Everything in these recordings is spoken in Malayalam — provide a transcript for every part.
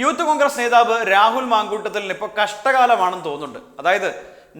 യൂത്ത് കോൺഗ്രസ് നേതാവ് രാഹുൽ മാങ്കൂട്ടത്തിൽ ഇപ്പോൾ കഷ്ടകാലമാണെന്ന് തോന്നുന്നുണ്ട്. അതായത്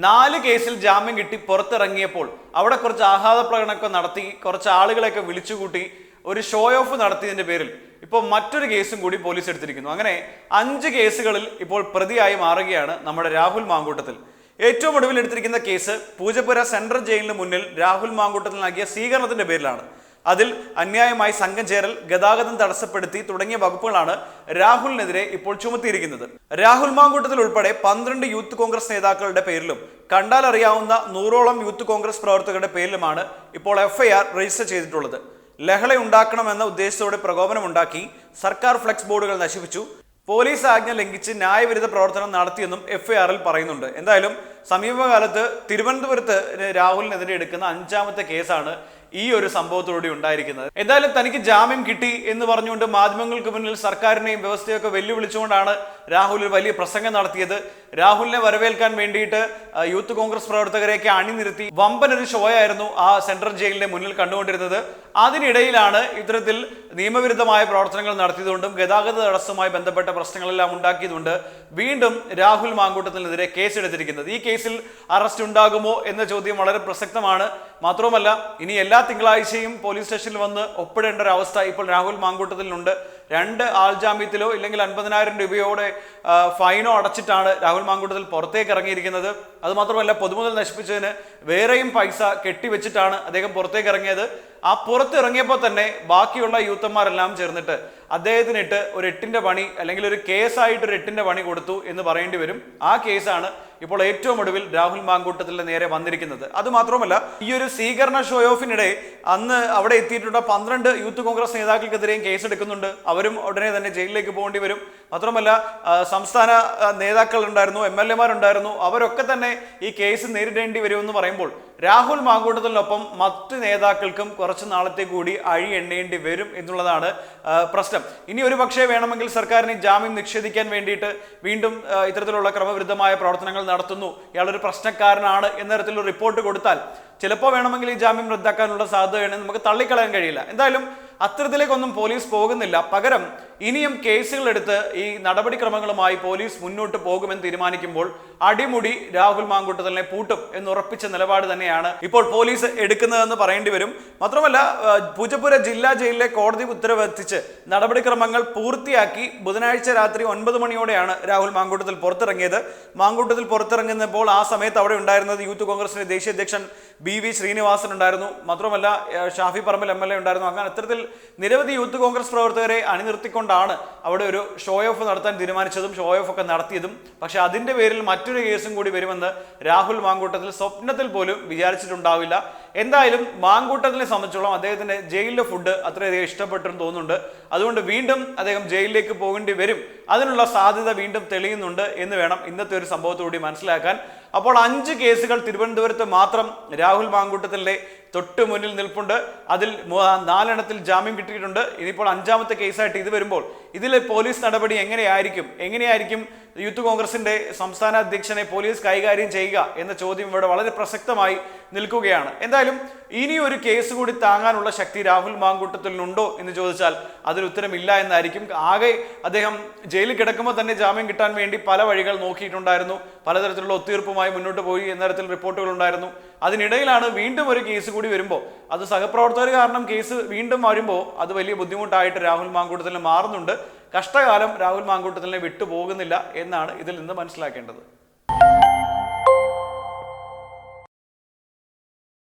നാല് കേസിൽ ജാമ്യം കിട്ടി പുറത്തിറങ്ങിയപ്പോൾ അവിടെ കുറച്ച് ആഹ്ലാദ പ്രകടനമൊക്കെ നടത്തി കുറച്ച് ആളുകളെയൊക്കെ വിളിച്ചുകൂട്ടി ഒരു ഷോ ഓഫ് നടത്തിയതിന്റെ പേരിൽ ഇപ്പോൾ മറ്റൊരു കേസും കൂടി പോലീസ് എടുത്തിരിക്കുന്നു. അങ്ങനെ അഞ്ച് കേസുകളിൽ ഇപ്പോൾ പ്രതിയായി മാറുകയാണ് നമ്മുടെ രാഹുൽ മാങ്കൂട്ടത്തിൽ. ഏറ്റവും ഒടുവിൽ എടുത്തിരിക്കുന്ന കേസ് പൂജപ്പുര സെൻട്രൽ ജയിലിന് മുന്നിൽ രാഹുൽ മാങ്കൂട്ടത്തിൽ നൽകിയ സ്വീകരണത്തിന്റെ പേരിലാണ്. അതിൽ അന്യായമായി സംഘം ചേരൽ ഗതാഗതം തടസ്സപ്പെടുത്തി തുടങ്ങിയ വകുപ്പുകളാണ് രാഹുലിനെതിരെ ഇപ്പോൾ ചുമത്തിയിരിക്കുന്നത്. രാഹുൽ മാങ്കൂട്ടത്തിൽ ഉൾപ്പെടെ പന്ത്രണ്ട് യൂത്ത് കോൺഗ്രസ് നേതാക്കളുടെ പേരിലും കണ്ടാൽ അറിയാവുന്ന നൂറോളം യൂത്ത് കോൺഗ്രസ് പ്രവർത്തകരുടെ പേരിലുമാണ് ഇപ്പോൾ എഫ്ഐആർ രജിസ്റ്റർ ചെയ്തിട്ടുള്ളത്. ലഹള ഉണ്ടാക്കണമെന്ന ഉദ്ദേശത്തോടെ പ്രകോപനമുണ്ടാക്കി സർക്കാർ ഫ്ലെക്സ് ബോർഡുകൾ നശിപ്പിച്ചു. പോലീസ് ആജ്ഞ ലംഘിച്ച് ന്യായവിരുദ്ധ പ്രവർത്തനം നടത്തിയെന്നും എഫ്ഐആറിൽ പറയുന്നുണ്ട്. എന്തായാലും സമീപകാലത്ത് തിരുവനന്തപുരത്ത് രാഹുലിനെതിരെ എടുക്കുന്ന അഞ്ചാമത്തെ കേസാണ് ഈ ഒരു സംഭവത്തോടെ ഉണ്ടായിരിക്കുന്നത്. എന്തായാലും തനിക്ക് ജാമ്യം കിട്ടി എന്ന് പറഞ്ഞുകൊണ്ട് മാധ്യമങ്ങൾക്ക് മുന്നിൽ സർക്കാരിനെയും വ്യവസ്ഥയൊക്കെ വെല്ലുവിളിച്ചുകൊണ്ടാണ് രാഹുൽ ഒരു വലിയ പ്രസംഗം നടത്തിയത്. രാഹുലിനെ വരവേൽക്കാൻ വേണ്ടിയിട്ട് യൂത്ത് കോൺഗ്രസ് പ്രവർത്തകരെയൊക്കെ അണിനിരത്തി വമ്പനൊരു ഒരു ഷോ ആയിരുന്നു ആ സെൻട്രൽ ജയിലിന്റെ മുന്നിൽ കണ്ടുകൊണ്ടിരുന്നത്. അതിനിടയിലാണ് ഇത്തരത്തിൽ നിയമവിരുദ്ധമായ പ്രവർത്തനങ്ങൾ നടത്തിയതുകൊണ്ടും ഗതാഗത തടസ്സവുമായി ബന്ധപ്പെട്ട പ്രശ്നങ്ങളെല്ലാം ഉണ്ടാക്കിയതുകൊണ്ട് വീണ്ടും രാഹുൽ മാങ്കൂട്ടത്തിനെതിരെ കേസെടുത്തിരിക്കുന്നത്. ഈ കേസിൽ അറസ്റ്റ് ഉണ്ടാകുമോ എന്ന ചോദ്യം വളരെ പ്രസക്തമാണ്. മാത്രവുമല്ല ഇനി എല്ലാ തിങ്കളാഴ്ചയും പോലീസ് സ്റ്റേഷനിൽ വന്ന് ഒപ്പിടേണ്ട ഒരു അവസ്ഥ ഇപ്പോൾ രാഹുൽ മാങ്കൂട്ടത്തിലുണ്ട്. രണ്ട് ആൾജാമ്യത്തിലോ ഇല്ലെങ്കിൽ അൻപതിനായിരം രൂപയോടെ ഫൈനോ അടച്ചിട്ടാണ് രാഹുൽ മാങ്കൂട്ടത്തിൽ പുറത്തേക്ക് ഇറങ്ങിയിരിക്കുന്നത്. അതുമാത്രമല്ല പൊതുമുതൽ നശിപ്പിച്ചതിന് വേറെയും പൈസ കെട്ടിവെച്ചിട്ടാണ് അദ്ദേഹം പുറത്തേക്ക് ഇറങ്ങിയത്. ആ പുറത്തിറങ്ങിയപ്പോൾ തന്നെ ബാക്കിയുള്ള യൂത്തന്മാരെല്ലാം ചേർന്നിട്ട് അദ്ദേഹത്തിനിട്ട് ഒരു എട്ടിന്റെ പണി അല്ലെങ്കിൽ ഒരു കേസായിട്ട് ഒരു എട്ടിന്റെ പണി കൊടുത്തു എന്ന് പറയേണ്ടി വരും. ആ കേസാണ് ഇപ്പോൾ ഏറ്റവും ഒടുവിൽ രാഹുൽ മാങ്കൂട്ടത്തിൽ നേരെ വന്നിരിക്കുന്നത്. അത് മാത്രമല്ല ഈ ഒരു സ്വീകരണ ഷോ ഓഫിനിടെ അന്ന് അവിടെ എത്തിയിട്ടുള്ള പന്ത്രണ്ട് യൂത്ത് കോൺഗ്രസ് നേതാക്കൾക്കെതിരെയും കേസെടുക്കുന്നുണ്ട്. അവരും ഉടനെ തന്നെ ജയിലിലേക്ക് പോകേണ്ടി വരും. മാത്രമല്ല സംസ്ഥാന നേതാക്കൾ ഉണ്ടായിരുന്നു എം എൽ എമാരുണ്ടായിരുന്നു. അവരൊക്കെ തന്നെ ഈ കേസ് നേരിടേണ്ടി വരുമെന്ന് പറയുമ്പോൾ രാഹുൽ മാങ്കൂട്ടത്തിനൊപ്പം മറ്റ് നേതാക്കൾക്കും കുറച്ച് നാളത്തെ കൂടി അഴി എണ്ണേണ്ടി വരും എന്നുള്ളതാണ് പ്രശ്നം. ഇനി ഒരു പക്ഷേ വേണമെങ്കിൽ സർക്കാരിന് ജാമ്യം നിഷേധിക്കാൻ വേണ്ടിയിട്ട് വീണ്ടും ഇത്തരത്തിലുള്ള ക്രമവിരുദ്ധമായ പ്രവർത്തനങ്ങൾ നടത്തുന്നു. ഇയാളൊരു പ്രശ്നക്കാരനാണ് എന്ന തരത്തിലുള്ള റിപ്പോർട്ട് കൊടുത്താൽ ചിലപ്പോൾ വേണമെങ്കിൽ ഈ ജാമ്യം റദ്ദാക്കാനുള്ള സാധ്യതയാണ്. നമുക്ക് തള്ളിക്കളയാൻ കഴിയില്ല. എന്തായാലും അത്തരത്തിലേക്കൊന്നും പോലീസ് പോകുന്നില്ല. പകരം ഇനിയും കേസുകൾ എടുത്ത് ഈ നടപടിക്രമങ്ങളുമായി പോലീസ് മുന്നോട്ട് പോകുമെന്ന് തീരുമാനിക്കുമ്പോൾ അടിമുടി രാഹുൽ മാങ്കൂട്ടത്തിനെ പൂട്ടും എന്ന് ഉറപ്പിച്ച നിലപാട് തന്നെയാണ് ഇപ്പോൾ പോലീസ് എടുക്കുന്നതെന്ന് പറയേണ്ടി വരും. മാത്രമല്ല പൂജപ്പുര ജില്ലാ ജയിലിലെ കോടതി ഉത്തരവെത്തിച്ച് നടപടിക്രമങ്ങൾ പൂർത്തിയാക്കി ബുധനാഴ്ച രാത്രി ഒൻപത് മണിയോടെയാണ് രാഹുൽ മാങ്കൂട്ടത്തിൽ പുറത്തിറങ്ങിയത്. മാങ്കൂട്ടത്തിൽ പുറത്തിറങ്ങുന്നപ്പോൾ ആ സമയത്ത് അവിടെ ഉണ്ടായിരുന്നത് യൂത്ത് കോൺഗ്രസിന്റെ ദേശീയ അധ്യക്ഷൻ ബി വി ശ്രീനിവാസൻ ഉണ്ടായിരുന്നു. മാത്രമല്ല Shafi Parambil M L A ഉണ്ടായിരുന്നു. അങ്ങനെ അത്തരത്തിൽ നിരവധി യൂത്ത് കോൺഗ്രസ് പ്രവർത്തകരെ അണിനിർത്തിക്കൊണ്ടാണ് അവിടെ ഒരു ഷോ ഓഫ് നടത്താൻ തീരുമാനിച്ചതും ഷോ ഓഫ് ഒക്കെ നടത്തിയതും. പക്ഷെ അതിന്റെ പേരിൽ മറ്റൊരു കേസും കൂടി വരുമെന്ന് രാഹുൽ മാങ്കൂട്ടത്തിൽ സ്വപ്നത്തിൽ പോലും വിചാരിച്ചിട്ടുണ്ടാവില്ല. എന്തായാലും മാങ്കൂട്ടത്തിനെ സംബന്ധിച്ചോളം അദ്ദേഹത്തിന്റെ ജയിലിലെ ഫുഡ് അത്രയധികം ഇഷ്ടപ്പെട്ടെന്ന് തോന്നുന്നുണ്ട്. അതുകൊണ്ട് വീണ്ടും അദ്ദേഹം ജയിലിലേക്ക് പോകേണ്ടി വരും. അതിനുള്ള സാധ്യത വീണ്ടും തെളിയുന്നുണ്ട് എന്ന് വേണം ഇന്നത്തെ ഒരു സംഭവത്തോടി മനസ്സിലാക്കാൻ. അപ്പോൾ അഞ്ച് കേസുകൾ തിരുവനന്തപുരത്ത് മാത്രം രാഹുൽ മാങ്കൂട്ടത്തിന്റെ തൊട്ട് മുന്നിൽ നിൽപ്പുണ്ട്. അതിൽ നാലെണ്ണത്തിൽ ജാമ്യം കിട്ടിയിട്ടുണ്ട്. ഇനിയിപ്പോൾ അഞ്ചാമത്തെ കേസായിട്ട് ഇത് വരുമ്പോൾ ഇതിൽ പോലീസ് നടപടി എങ്ങനെയായിരിക്കും? എങ്ങനെയായിരിക്കും യൂത്ത് കോൺഗ്രസിന്റെ സംസ്ഥാന അധ്യക്ഷനെ പോലീസ് കൈകാര്യം ചെയ്യുക എന്ന ചോദ്യം ഇവിടെ വളരെ പ്രസക്തമായി നിൽക്കുകയാണ്. എന്തായാലും ഇനി ഒരു കേസ് കൂടി താങ്ങാനുള്ള ശക്തി രാഹുൽ മാങ്കൂട്ടത്തിനുണ്ടോ എന്ന് ചോദിച്ചാൽ അതിന് ഉത്തരമില്ല എന്നായിരിക്കും. ആകെ അദ്ദേഹം ജയിലിൽ കിടക്കുമ്പോൾ തന്നെ ജാമ്യം കിട്ടാൻ വേണ്ടി പല വഴികൾ നോക്കിയിട്ടുണ്ടായിരുന്നു. പലതരത്തിലുള്ള ഒത്തീർപ്പുമായി മുന്നോട്ട് പോയി എന്ന തരത്തിൽ റിപ്പോർട്ടുകൾ ഉണ്ടായിരുന്നു. അതിനിടയിലാണ് വീണ്ടും ഒരു കേസ് കൂടി വരുമ്പോൾ അത് സഹപ്രവർത്തകർ കാരണം കേസ് വീണ്ടും വരുമ്പോൾ അത് വലിയ ബുദ്ധിമുട്ടായിട്ട് രാഹുൽ മാങ്കൂട്ടത്തിൽ മാറുന്നുണ്ട്. കഷ്ടകാലം രാഹുൽ മാങ്കൂട്ടത്തിനെ വിട്ടുപോകുന്നില്ല എന്നാണ് ഇതിൽ നിന്ന് മനസ്സിലാക്കേണ്ടത്.